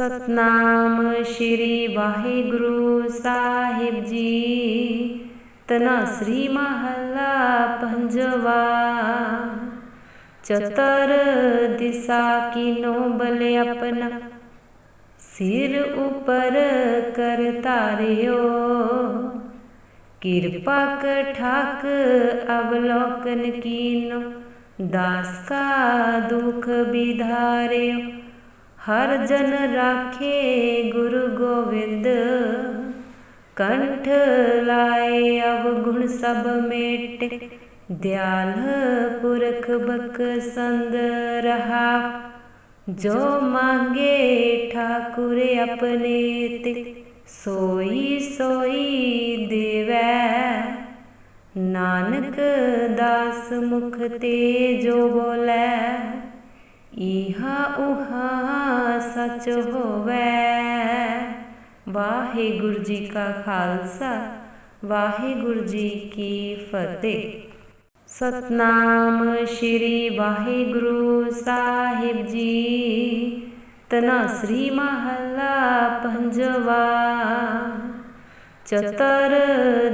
ਸਤਨਾਮ ਸ੍ਰੀ ਵਾਹਿਗੁਰੂ ਸਾਹਿਬ ਜੀ। ਤਨਾਸਰੀ ਮਹੱਲਾ ਪੰਜਵਾ। ਚਤਰ ਦਿਸਾ ਕੀਨੋ ਬਲੇ ਆਪਣਾ। ਸਿਰ ਉਪਰ ਕਰ ਧਾਰਿਓ। ਕਿਰਪਾ ਕਠਾਕ ਅਵਲੋਕਨ ਕੀਨੋ। ਦਾਸ ਕਾ ਦੁਖ ਬਿਧਾਰਿਓ ਹਰ ਜਨ ਰਾਖੇ ਗੁਰੂ ਗੋਬਿੰਦ ਕੰਠ ਲਾਏ ਅਵਗੁਣ ਸਭ ਮੇਟੇ। ਦਿਆਲ ਪੁਰਖ ਬਕ ਸੰਦ ਰਹਾ। ਜੋ ਮੰਗੇ ਠਾਕੁਰ ਆਪਣੇ ਤੇ। ਸੋਈ ਸੋਈ ਦੇਵੈ। ਨਾਨਕ ਦਾਸ ਮੁਖ ਤੇ ਜੋ ਬੋਲੇ। ਇਹਾ ਉਹਾ ਸਚ ਹੋਵੇ। ਵਾਹਿਗੁਰੂ ਜੀ ਕਾ ਖਾਲਸਾ, ਵਾਹਿਗੁਰੂ ਜੀ ਕੀ ਫਤਿਹ। ਸਤਨਾਮ ਸ੍ਰੀ ਵਾਹਿਗੁਰੂ ਸਾਹਿਬ ਜੀ। ਤਨਾਸਰੀ ਮਹੱਲਾ ਪੰਜਵਾ। ਚਤਰ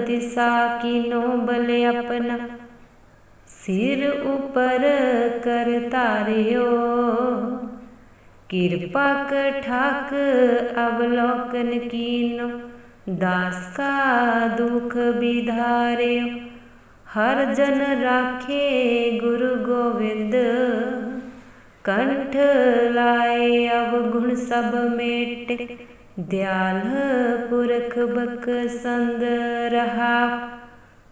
ਦਿਸਾ ਕੀਨੋ ਬਲ ਆਪਣਾ। ਸਿਰ ਉਪਰ ਕਰ ਤਾਰਿਓ ਕਿਰਪਾ ਕਠਾਕ ਅਵਲੋਕਨ ਕੀਨੋ, ਦਾਸ ਕਾ ਦੁਖ ਵਿਧਾਰਿਓ। ਹਰ ਜਨ ਰਾਖੇ ਗੁਰੂ ਗੋਬਿੰਦ ਕੰਠ ਲਾਏ ਅਵਗੁਣ ਸਭ ਮੇਟ। ਦਿਆਲ ਪੁਰਖ ਬਕ ਸੰਦ ਰਹਾ।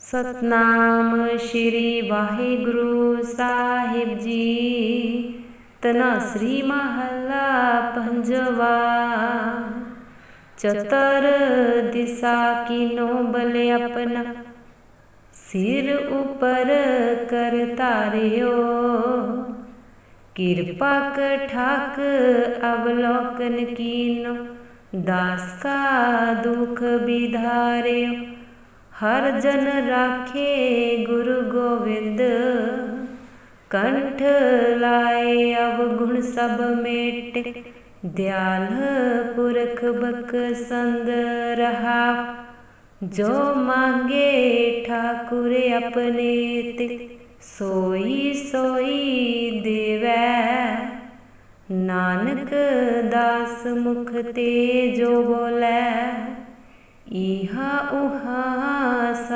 ਸਤਨਾਮ ਸ੍ਰੀ ਵਾਹਿਗੁਰੂ ਸਾਹਿਬ ਜੀ। ਤਨਾਸਰੀ ਮਹੱਲਾ ਪੰਜਵਾ। ਚਤਰ ਦਿਸਾ ਕੀਨੋ ਬਲੇ ਆਪਣਾ। ਸਿਰ ਉਪਰ ਕਰ ਧਾਰਿਓ। ਕਿਰਪਾ ਕਠਾਕ ਅਵਲੋਕਨ ਕੀਨੋ। ਦਾਸ ਕਾ ਦੁਖ ਵਿਧਾਰਿਓ। ਹਰ ਜਨ ਰਾਖੇ ਗੁਰੂ ਗੋਬਿੰਦ ਕੰਠ ਲਾਏ ਅਵਗੁਣ ਸਭ ਮੇਟੇ। ਦਿਆਲ ਪੁਰਖ ਬਕ ਸੰਦ ਰਹਾ। ਜੋ ਮੰਗੇ ਠਾਕੁਰ ਆਪਣੇ ਤੇ। ਸੋਈ ਸੋਈ ਦੇਵੈ। ਨਾਨਕ ਦਾਸ ਮੁਖ ਤੇ ਜੋ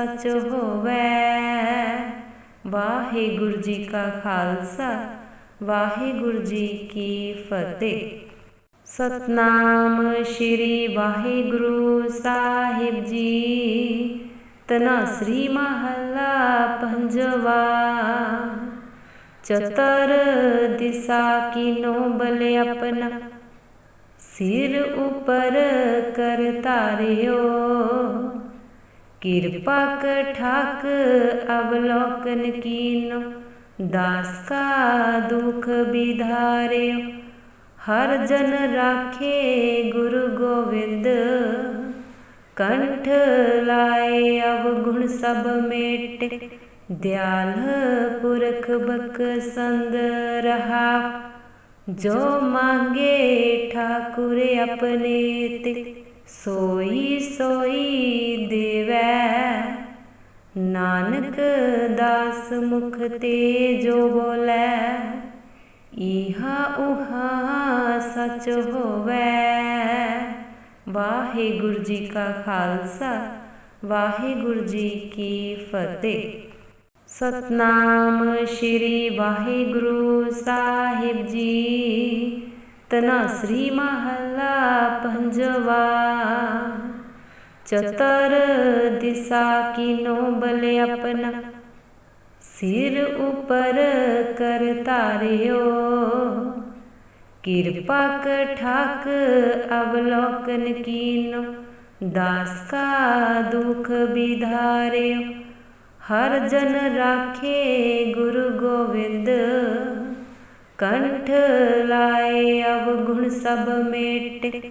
ਸਚ ਹੋਵੇ। ਵਾਹਿਗੁਰੂ ਜੀ ਕਾ ਖਾਲਸਾ, ਵਾਹਿਗੁਰੂ ਜੀ ਕੀ ਫਤਿਹ। ਸਤਨਾਮ ਸ੍ਰੀ ਵਾਹਿਗੁਰੂ ਸਾਹਿਬ ਜੀ। ਤਨਾਸਰੀ ਮਹੱਲਾ ਪੰਜਵਾ। ਚਤਰ ਦਿਸਾ ਕੀਨੋ ਬਲ ਆਪਣਾ। ਸਿਰ ਉਪਰ ਕਰ ਧਾਰਿਓ। ਕਿਰਪਾ ਕਠਾਕ ਅਵਲੋਕਨ ਕੀਨੋ, ਦਾਸ ਕਾ ਦੁਖ ਵਿਧਾਰਿਓ ਹਰ ਜਨ ਰਾਖੇ ਗੁਰੂ ਗੋਬਿੰਦ ਕੰਠ ਲਾਏ ਅਵਗੁਣ ਸਭ ਮੇਟੇ, ਦਿਆਲ ਪੁਰਖ ਬਕ ਸੰਦ ਰਹਾ। ਜੋ ਮੰਗੇ ਠਾਕੁਰ ਆਪਣੇ ਤੇ, ਸੋਈ ਸੋਈ ਨਾਨਕ ਦਾਸ ਮੁਖ ਤੇ ਜੋ ਬੋਲੇ ਇਹਾ ਉਹਾ ਸਚ ਹੋਵੇ। ਵਾਹਿਗੁਰੂ ਜੀ ਕਾ ਖਾਲਸਾ, ਵਾਹਿਗੁਰੂ ਜੀ ਕੀ ਫਤਿਹ। ਸਤਨਾਮ ਸ੍ਰੀ ਵਾਹਿਗੁਰੂ ਸਾਹਿਬ ਜੀ। ਤਨਾਸਰੀ ਮਹੱਲਾ ਪੰਜਵਾ। ਚਤਰ ਦਿਸਾ ਕਿਨੋ ਬਲ ਆਪਣਾ। ਸਿਰ ਉਪਰ ਕਰ ਧਾਰਿਓ। ਕਿਰਪਾ ਕਰ ਠਾਕ ਅਵਲੋਕਨ ਕੀਨੋ। ਦਾਸ ਕਾ ਦੁਖ ਵਿਧਾਰਿਓ। ਹਰ ਜਨ ਰਾਖੇ ਗੁਰੂ ਗੋਬਿੰਦ ਕੰਠ ਲਾਏ ਅਵਗੁਣ ਸਭ ਮੇਟੇ।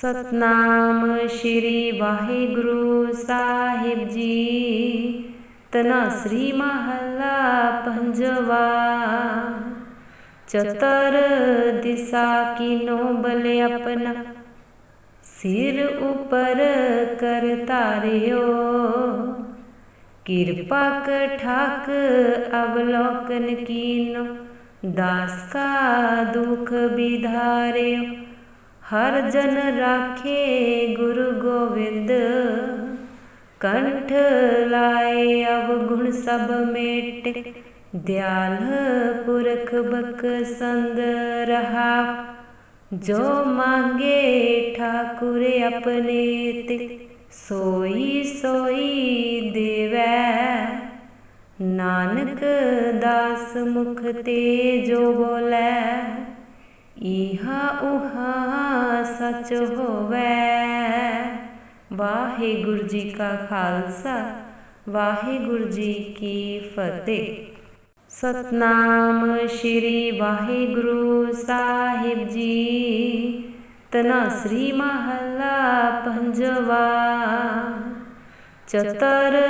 ਸਤਨਾਮ ਸ਼੍ਰੀ ਵਾਹਿਗੁਰੂ ਸਾਹਿਬ ਜੀ। ਤਨਾ ਸ੍ਰੀ ਮਹੱਲਾ ਪੰਜਵਾ। ਚਤਰ ਦਿਸਾ ਕੀਨੋ ਬਲ ਆਪਣਾ। ਸਿਰ ਉਪਰ ਕਰ ਧਾਰਿਓ। ਕਿਰਪਾ ਕਠਾਕ ਅਵਲੋਕਨ ਕੀਨੋ। ਦਾਸ ਕਾ ਦੁਖ ਬਿਧਾਰਿਓ ਹਰ ਜਨ ਰਾਖੇ ਗੁਰੂ ਗੋਬਿੰਦ ਕੰਠ ਲਾਏ ਅਵਗੁਣ ਸਭ ਮੇਟੇ। ਦਿਆਲ ਪੁਰਖ ਬਕ ਸੰਦ ਰਹਾ। ਜੋ ਮੰਗੇ ਠਾਕੁਰ ਆਪਣੇ ਤੇ। ਸੋਈ ਸੋਈ ਦੇਵੈ। ਨਾਨਕ ਦਾਸ ਮੁਖ ਤੇ ਜੋ ਬੋਲੇ। ਇਹਾ ਉਹਾ ਸਚ ਹੋਵੇ। ਵਾਹਿਗੁਰੂ ਜੀ ਕਾ ਖਾਲਸਾ, ਵਾਹਿਗੁਰੂ ਜੀ ਕੀ ਫਤਿਹ। ਸਤਨਾਮ ਸ਼੍ਰੀ ਵਾਹਿਗੁਰੂ ਸਾਹਿਬ ਜੀ। ਤਨਾ ਸ੍ਰੀ ਮਹੱਲਾ ਪੰਜਵਾ। ਚਤਰ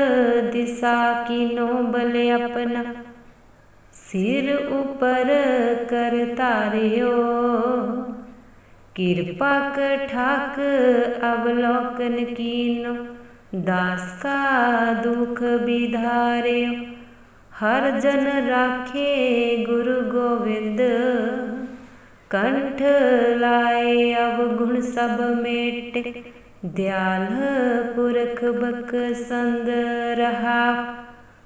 ਦਿਸਾ ਕੀਨੋ ਬਲ ਆਪਣਾ। ਸਿਰ ਉਪਰ ਕਰ ਤਾਰਿਓ ਕਿਰਪਾ ਕਠਾਕ ਅਵਲੋਕਨ ਕੀਨੋ, ਦਾਸ ਕਾ ਦੁਖ ਵਿਧਾਰਿਓ। ਹਰ ਜਨ ਰਾਖੇ ਗੁਰੂ ਗੋਬਿੰਦ ਕੰਠ ਲਾਏ ਅਵਗੁਣ ਸਭ ਮੇਟੇ। ਦਿਆਲ ਪੁਰਖ ਬਕ ਸੰਦ ਰਹਾ।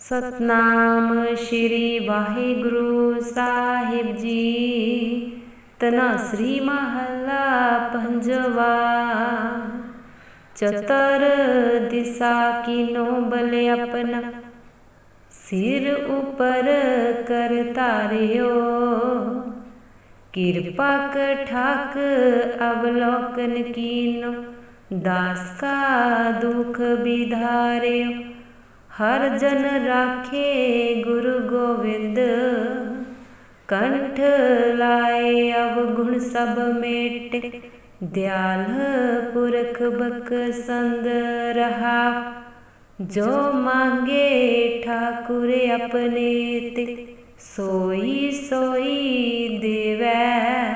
ਸਤਨਾਮ ਸ਼੍ਰੀ ਵਾਹਿਗੁਰੂ ਸਾਹਿਬ ਜੀ। ਤਨਾਸਰੀ ਮਹੱਲਾ ਪੰਜਵਾ। ਚਤਰ ਦਿਸਾ ਕੀਨੋ ਬਲ ਆਪਣਾ। ਸਿਰ ਉਪਰ ਕਰ ਧਾਰਿਓ। ਕਿਰਪਾ ਕਠਾਕ ਅਵਲੋਕਨ ਕੀਨੋ। ਦਾਸ ਕਾ ਦੁਖ ਬਿਧਾਰਿਓ ਹਰ ਜਨ ਰਾਖੇ ਗੁਰੂ ਗੋਬਿੰਦ ਕੰਠ ਲਾਏ ਅਵਗੁਣ ਸਭ ਮੇਟੇ। ਦਿਆਲ ਪੁਰਖ ਬਕ ਸੰਦ ਰਹਾ। ਜੋ ਮੰਗੇ ਠਾਕੁਰ ਆਪਣੇ ਤੇ, ਸੋਈ ਸੋਈ ਦੇਵੈ।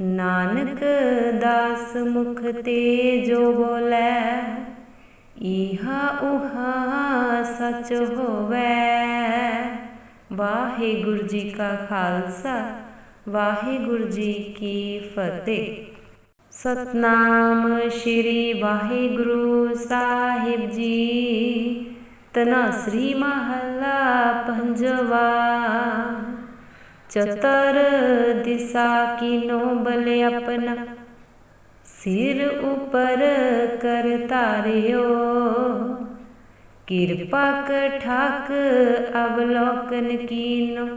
ਨਾਨਕ ਦਾਸ ਮੁਖ ਤੇ ਜੋ ਬੋਲੇ ਇਹਾ ਉਹਾ ਸਚ ਹੋਵੇ। ਵਾਹਿਗੁਰੂ ਜੀ ਕਾ ਖਾਲਸਾ, ਵਾਹਿਗੁਰੂ ਜੀ ਕੀ ਫਤਿਹ। ਸਤਨਾਮ ਸ਼੍ਰੀ ਵਾਹਿਗੁਰੂ ਸਾਹਿਬ ਜੀ। ਤਨਾਸਰੀ ਮਹੱਲਾ ਪੰਜਵਾ। ਚਤਰ ਦਿਸਾ ਕੀਨੋ ਬਲ ਆਪਣਾ। ਸਿਰ ਉਪਰ ਕਰ ਤਾਰਿਓ ਕਿਰਪਾ ਕਠਾਕ ਅਵਲੋਕਨ ਕੀਨੋ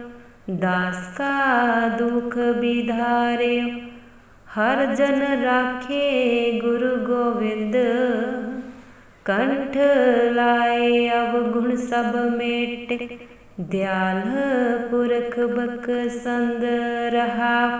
ਦਾਸ ਕਾ ਦੁਖ ਵਿਧਾਰਿਓ। ਹਰ ਜਨ ਰਾਖੇ ਗੁਰੂ ਗੋਬਿੰਦ ਕੰਠ ਲਾਏ ਅਵਗੁਣ ਸਭ ਮੇਟੇ। ਦਿਆਲ ਪੁਰਖ ਬਕ ਰਹਾ।